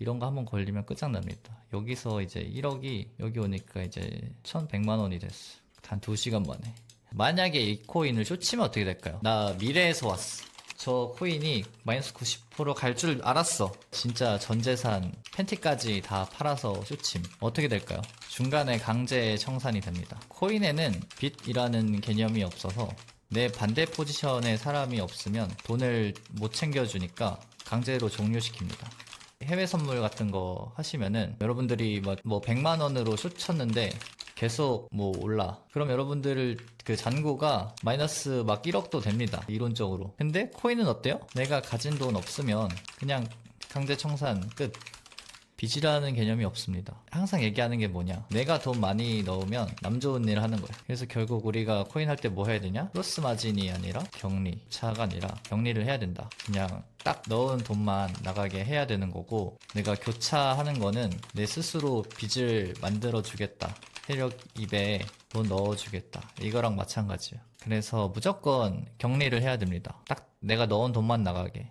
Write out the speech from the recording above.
이런 거 한번 걸리면 끝장납니다. 여기서 이제 1억이 여기 오니까 이제 1100만 원이 됐어. 단 2시간 만에. 만약에 이 코인을 쇼치면 어떻게 될까요? 나 미래에서 왔어. 저 코인이 마이너스 90%갈 줄 알았어. 진짜 전 재산 팬티까지 다 팔아서 쇼침. 어떻게 될까요? 중간에 강제 청산이 됩니다. 코인에는 빚이라는 개념이 없어서 내 반대 포지션에 사람이 없으면 돈을 못 챙겨주니까 강제로 종료시킵니다. 해외 선물 같은 거 하시면은 여러분들이 뭐, 뭐 100만 원으로 숏 쳤는데 계속 뭐 올라. 그럼 여러분들 그 잔고가 마이너스 막 1억도 됩니다. 이론적으로. 근데 코인은 어때요? 내가 가진 돈 없으면 그냥 강제 청산 끝. 빚이라는 개념이 없습니다. 항상 얘기하는 게 뭐냐? 내가 돈 많이 넣으면 남 좋은 일 하는 거야. 그래서 결국 우리가 코인 할 때 뭐 해야 되냐? 플러스 마진이 아니라 격리, 차가 아니라 격리를 해야 된다. 그냥 딱 넣은 돈만 나가게 해야 되는 거고 내가 교차하는 거는 내 스스로 빚을 만들어 주겠다. 세력 입에 돈 넣어주겠다. 이거랑 마찬가지예요. 그래서 무조건 격리를 해야 됩니다. 딱 내가 넣은 돈만 나가게.